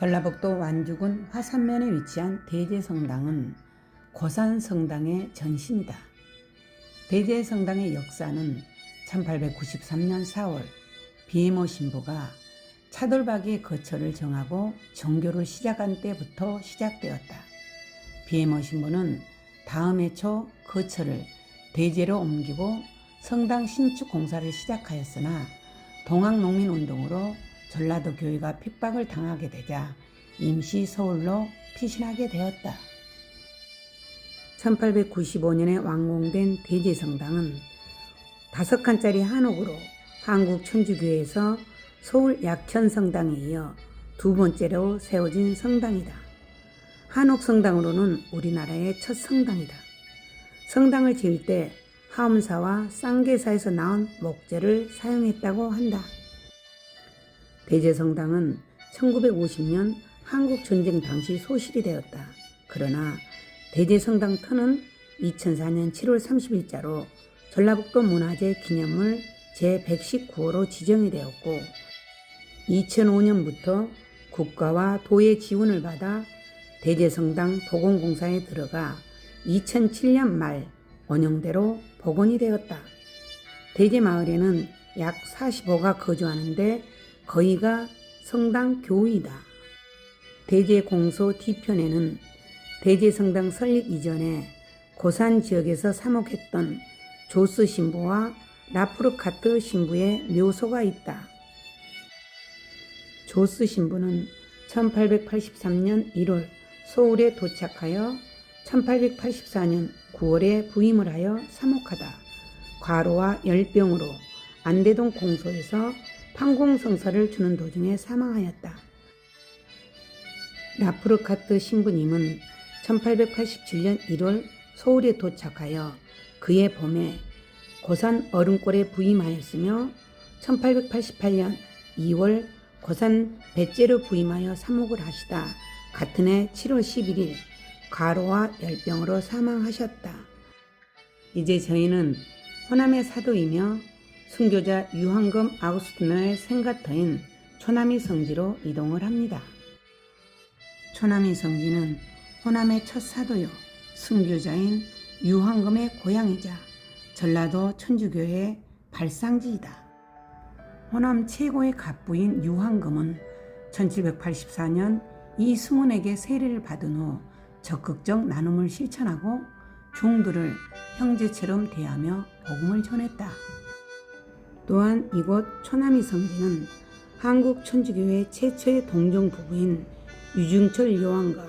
전라북도 완주군 화산면에 위치한 대제성당은 고산성당의 전신이다. 대제성당의 역사는 1893년 4월 비에모 신부가 차돌박이의 거처를 정하고 정교를 시작한 때부터 시작되었다. 비에모 신부는 다음 해초 거처를 대제로 옮기고 성당 신축 공사를 시작하였으나 동학농민운동으로 전라도 교회가 핍박을 당하게 되자 임시 서울로 피신하게 되었다. 1895년에 완공된 대제성당은 다섯 칸짜리 한옥으로 한국 천주교회에서 서울 약현성당에 이어 두 번째로 세워진 성당이다. 한옥 성당으로는 우리나라의 첫 성당이다. 성당을 지을 때 하엄사와 쌍계사에서 나온 목재를 사용했다고 한다. 대제성당은 1950년 한국 전쟁 당시 소실이 되었다. 그러나 대제성당 터는 2004년 7월 30일자로 전라북도 문화재 기념물 제119호로 지정이 되었고 2005년부터 국가와 도의 지원을 받아 대제성당 복원공사에 들어가 2007년 말 원형대로 복원이 되었다. 대제마을에는 약 45가 거주하는데 거의가 성당 교위다. 대제공소 뒤편에는 대제성당 설립 이전에 고산 지역에서 사목했던 조스 신부와 라프르카트 신부의 묘소가 있다. 조스 신부는 1883년 1월 서울에 도착하여 1884년 9월에 부임을 하여 사목하다. 과로와 열병으로 안대동 공소에서 판공성사를 주는 도중에 사망하였다. 라프르카트 신부님은 1887년 1월 서울에 도착하여 그의 봄에 고산 얼음골에 부임하였으며 1888년 2월 고산 배째로 부임하여 사목을 하시다 같은 해 7월 11일 과로와 열병으로 사망하셨다. 이제 저희는 호남의 사도이며 순교자 유황금 아우스티너의 생가터인 초남이 성지로 이동을 합니다. 초남이 성지는 호남의 첫 사도요 순교자인 유황금의 고향이자 전라도 천주교의 발상지이다. 호남 최고의 갑부인 유황금은 1784년 이승훈에게 세례를 받은 후 적극적 나눔을 실천하고 종들을 형제처럼 대하며 복음을 전했다. 또한 이곳 초남이 성지는 한국 천주교회 최초의 동정 부부인 유중철 여왕과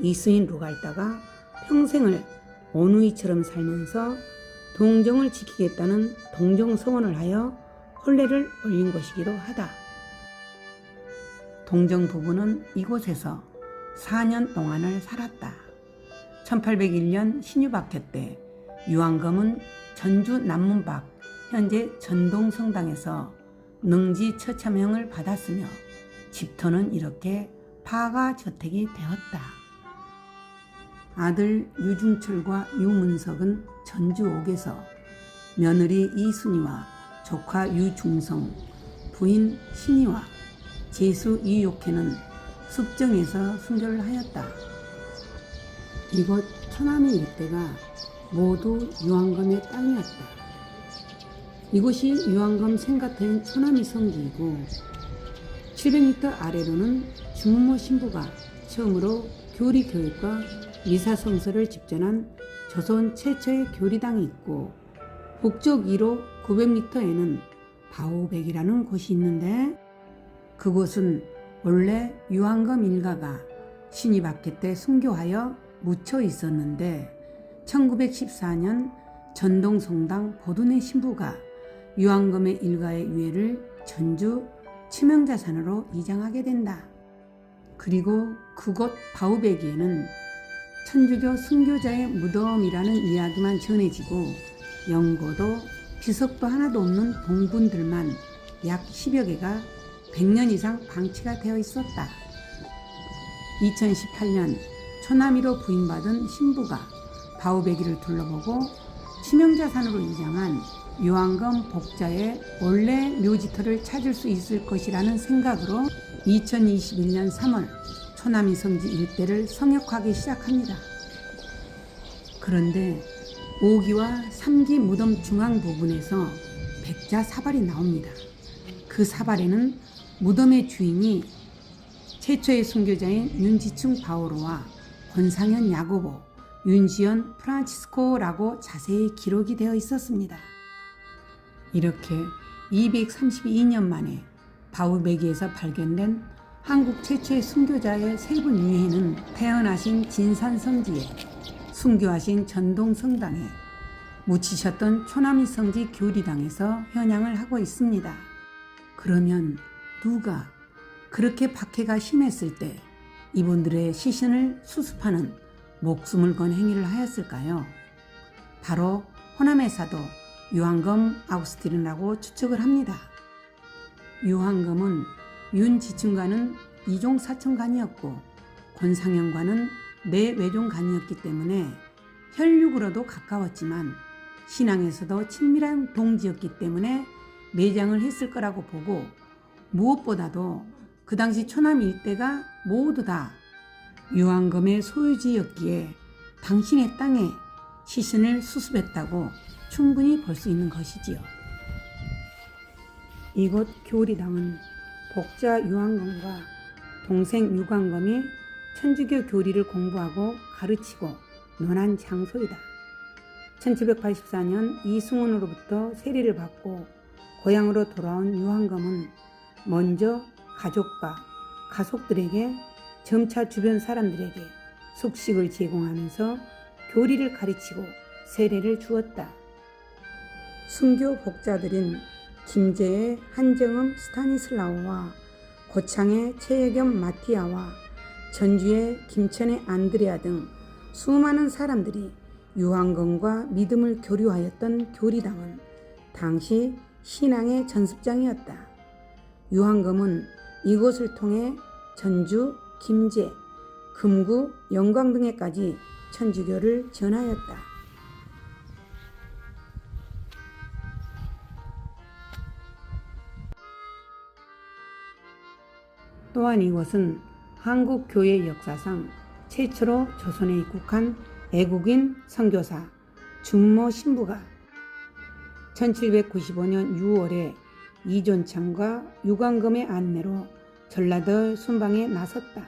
이스인 루갈다가 평생을 원우이처럼 살면서 동정을 지키겠다는 동정 서원을 하여 혼례를 올린 것이기도 하다. 동정 부부는 이곳에서 4년 동안을 살았다. 1801년 신유박해 때 유황검은 전주 남문박 현재 전동성당에서 능지 처참형을 받았으며 집터는 이렇게 파가 저택이 되었다. 아들 유중철과 유문석은 전주 옥에서 며느리 이순이와 조카 유중성, 부인 신이와 제수 이욕회는 숲정에서 순교를 하였다. 이곳 초남의 일대가 모두 유황검의 땅이었다. 이곳이 유황검 생가터인 초남이 성지이고 700m 아래로는 주무모 신부가 처음으로 교리 교육과 미사 성서를 집전한 조선 최초의 교리당이 있고 북쪽 2로 900m에는 바오백이라는 곳이 있는데 그곳은 원래 유황검 일가가 신이 박해 때 순교하여 묻혀 있었는데 1914년 전동성당 보둔의 신부가 유황검의 일가의 유해를 전주 치명자산으로 이장하게 된다. 그리고 그곳 바우베기에는 천주교 순교자의 무덤이라는 이야기만 전해지고 연고도 비석도 하나도 없는 동분들만 약 10여 개가 100년 이상 방치가 되어 있었다. 2018년 초남이로 부임받은 신부가 바우베기를 둘러보고 치명자산으로 이장한 유황검 복자의 원래 묘지터를 찾을 수 있을 것이라는 생각으로 2021년 3월 초남이 성지 일대를 성역하기 시작합니다. 그런데 5기와 3기 무덤 중앙 부분에서 백자 사발이 나옵니다. 그 사발에는 무덤의 주인이 최초의 순교자인 윤지충 바오로와 권상현 야고보, 윤지연 프란치스코라고 자세히 기록이 되어 있었습니다. 이렇게 232년 만에 바울베기에서 발견된 한국 최초의 순교자의 세분 위에는 태어나신 진산성지에 순교하신 전동성당에 묻히셨던 초남이 성지 교리당에서 현양을 하고 있습니다. 그러면 누가 그렇게 박해가 심했을 때 이분들의 시신을 수습하는 목숨을 건 행위를 하였을까요? 바로 호남의 사도 유한검 아우스티른이라고 추측을 합니다. 유한검은 윤지충과는 이종 사천간이었고 권상현과는 내외종간이었기 때문에 혈육으로도 가까웠지만 신앙에서도 친밀한 동지였기 때문에 매장을 했을 거라고 보고 무엇보다도 그 당시 초남 일대가 모두 다 유한검의 소유지였기에 당신의 땅에 시신을 수습했다고 충분히 볼 수 있는 것이지요. 이곳 교리당은 복자 유한검과 동생 유광검이 천주교 교리를 공부하고 가르치고 논한 장소이다. 1784년 이승훈으로부터 세리를 받고 고향으로 돌아온 유한검은 먼저 가족과 가족들에게 점차 주변 사람들에게 숙식을 제공하면서 교리를 가르치고 세례를 주었다. 순교 복자들인 김제의 한정음 스타니슬라오와 고창의 최혜겸 마티아와 전주의 김천의 안드레아 등 수많은 사람들이 유한검과 믿음을 교류하였던 교리당은 당시 신앙의 전습장이었다. 유한검은 이곳을 통해 전주, 김제, 금구, 영광 등에까지 천주교를 전하였다. 또한 이곳은 한국 교회 역사상 최초로 조선에 입국한 애국인 선교사 준모 신부가 1795년 6월에 이존창과 유광금의 안내로 전라도 순방에 나섰다.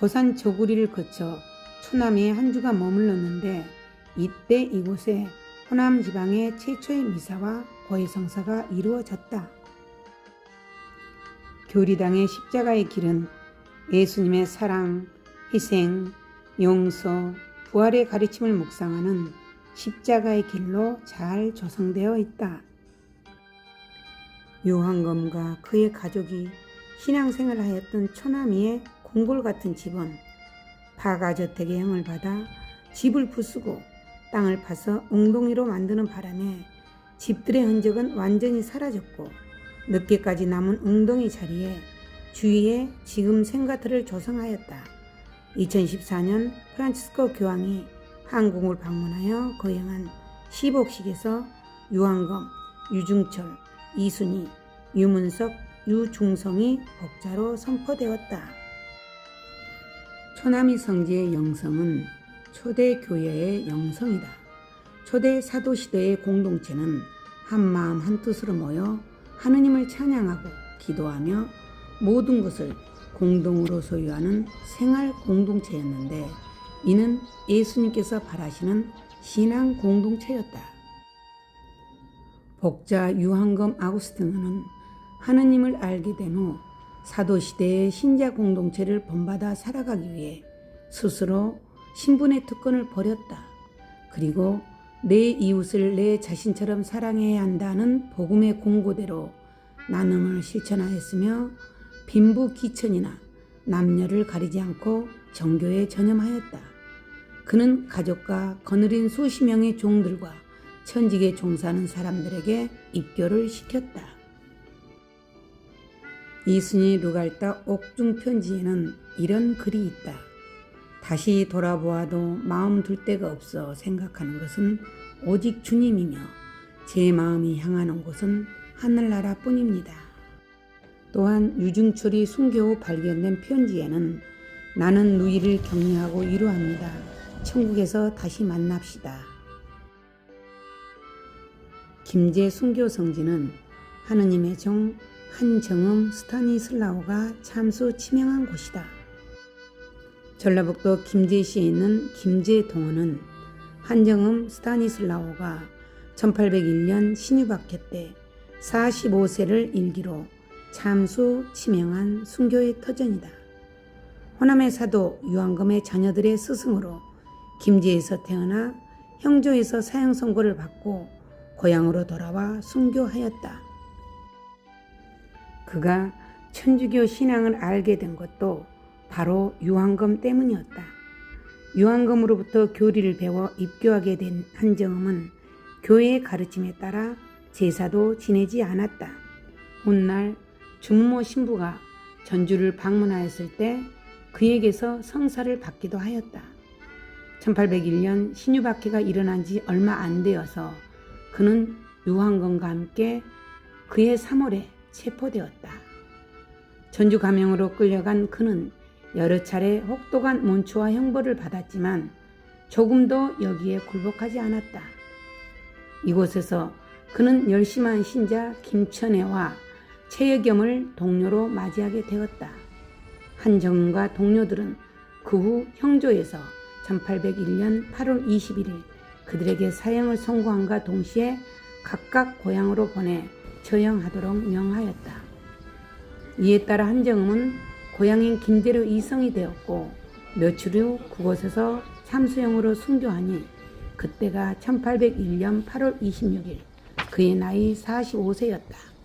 고산 저구리를 거쳐 초남에 한 주가 머물렀는데 이때 이곳에 호남 지방의 최초의 미사와 고해성사가 이루어졌다. 교리당의 십자가의 길은 예수님의 사랑, 희생, 용서, 부활의 가르침을 묵상하는 십자가의 길로 잘 조성되어 있다. 요한검과 그의 가족이 신앙생활을 하였던 초남이의 궁궐 같은 집은 파가저택의 형을 받아 집을 부수고 땅을 파서 웅덩이로 만드는 바람에 집들의 흔적은 완전히 사라졌고 늦게까지 남은 웅덩이 자리에 주위에 지금 생가터를 조성하였다. 2014년 프란치스코 교황이 한국을 방문하여 거행한 시복식에서 유한검, 유중철, 이순희, 유문석, 유중성이 복자로 선포되었다. 초남이 성지의 영성은 초대 교회의 영성이다. 초대 사도 시대의 공동체는 한 마음 한 뜻으로 모여 하느님을 찬양하고 기도하며 모든 것을 공동으로 소유하는 생활 공동체였는데 이는 예수님께서 바라시는 신앙 공동체였다. 복자 유한검 아구스티노는 하느님을 알게 된 후 사도시대의 신자 공동체를 본받아 살아가기 위해 스스로 신분의 특권을 버렸다. 그리고 내 이웃을 내 자신처럼 사랑해야 한다는 복음의 공고대로 나눔을 실천하였으며 빈부귀천이나 남녀를 가리지 않고 정교에 전념하였다. 그는 가족과 거느린 수십 명의 종들과 천직에 종사하는 사람들에게 입교를 시켰다. 이순이 누갈다 옥중 편지에는 이런 글이 있다. 다시 돌아보아도 마음 둘 데가 없어 생각하는 것은 오직 주님이며 제 마음이 향하는 곳은 하늘나라 뿐입니다. 또한 유중철이 순교 후 발견된 편지에는 나는 누이를 격려하고 위로합니다. 천국에서 다시 만납시다. 김제 순교 성지는 하느님의 종 한정음 스타니슬라오가 참수 치명한 곳이다. 전라북도 김제시에 있는 김제동원은 한정음 스타니슬라오가 1801년 신유박해 때 45세를 일기로 참수 치명한 순교의 터전이다. 호남의 사도 유한검의 자녀들의 스승으로 김제에서 태어나 형조에서 사형 선고를 받고 고향으로 돌아와 순교하였다. 그가 천주교 신앙을 알게 된 것도 바로 유한검 때문이었다. 유한검으로부터 교리를 배워 입교하게 된 한정음은 교회의 가르침에 따라 제사도 지내지 않았다. 훗날 주무모 신부가 전주를 방문하였을 때 그에게서 성사를 받기도 하였다. 1801년 신유박해가 일어난 지 얼마 안 되어서 그는 유한검과 함께 그해 3월에 체포되었다. 전주 감형으로 끌려간 그는 여러 차례 혹독한 몬초와 형벌을 받았지만 조금도 여기에 굴복하지 않았다. 이곳에서 그는 열심한 신자 김천애와 최여겸을 동료로 맞이하게 되었다. 한정과 동료들은 그 후 형조에서 1801년 8월 21일 그들에게 사형을 선고함과 동시에 각각 고향으로 보내 처형하도록 명하였다. 이에 따라 한정음은 고향인 김제로 이성이 되었고 며칠 후 그곳에서 참수형으로 순교하니 그때가 1801년 8월 26일 그의 나이 45세였다.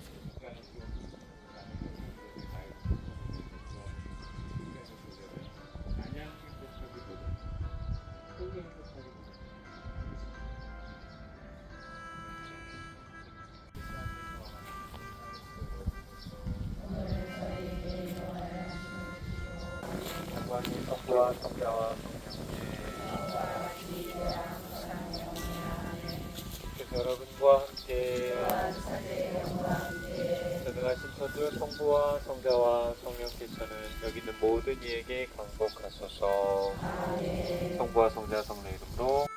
여러분과 함께 전능하신 천주 성부와 성자와 성령께서는 여기 있는 모든 이에게 강복하소서. 성부와 성자 성령 이름으로